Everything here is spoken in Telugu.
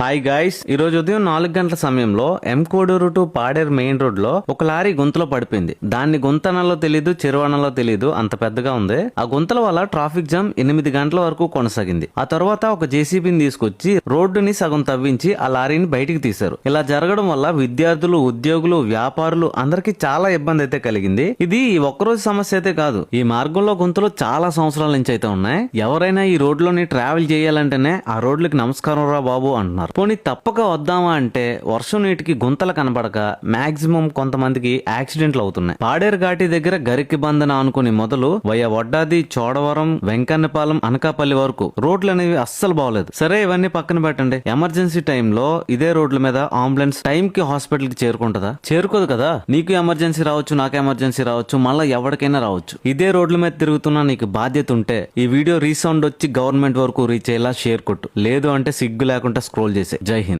హాయ్ గాయ్స్ ఈ రోజు ఉదయం నాలుగు గంటల సమయంలో M Koduru to Paderu main రోడ్లో ఒక లారీ గుంతలో పడిపోయింది. దాన్ని గుంతనలో తెలీదు చెరువనలో తెలీదు అంత పెద్దగా ఉంది. ఆ గుంతల వల్ల ట్రాఫిక్ జామ్ ఎనిమిది గంటల వరకు కొనసాగింది. ఆ తర్వాత ఒక జేసీబీని తీసుకొచ్చి రోడ్డుని సగం తవ్వించి ఆ లారీని బయటికి తీశారు. ఇలా జరగడం వల్ల విద్యార్థులు ఉద్యోగులు వ్యాపారులు అందరికీ చాలా ఇబ్బంది అయితే కలిగింది. ఇది ఒక్కరోజు సమస్య అయితే కాదు. ఈ మార్గంలో గుంతలు చాలా సంవత్సరాల నుంచి అయితే ఉన్నాయి. ఎవరైనా ఈ రోడ్లోని ట్రావెల్ చేయాలంటేనే ఆ రోడ్లకి నమస్కారం రా బాబు అంటున్నారు. పోనీ తప్పక వద్దామా అంటే వర్షం నీటికి గుంతలు కనబడక మాక్సిమం కొంతమందికి యాక్సిడెంట్లు అవుతున్నాయి. పాడేరు ఘాటి దగ్గర గరికి బంధన అనుకుని మొదలు వయ వడ్డాది చోడవరం వెంకన్నపాలెం అనకాపల్లి వరకు రోడ్లు అనేవి అస్సలు బాగలేదు. సరే ఇవన్నీ పక్కన పెట్టండి. ఎమర్జెన్సీ టైంలో ఇదే రోడ్ల మీద అంబులెన్స్ టైం కి హాస్పిటల్కి చేరుకుంటుందా? చేరుకోదు కదా. నీకు ఎమర్జెన్సీ రావచ్చు నాకు ఎమర్జెన్సీ రావచ్చు మళ్ళీ ఎవరికైనా రావచ్చు. ఇదే రోడ్ల మీద తిరుగుతున్నా నీకు బాధ్యత ఉంటే ఈ వీడియో రీసౌండ్ వచ్చి గవర్నమెంట్ వరకు రీచ్ అయ్యేలా షేర్ కొట్టు. లేదు అంటే సిగ్గు లేకుండా స్క్రోల్ দেশে জয় হিন্দ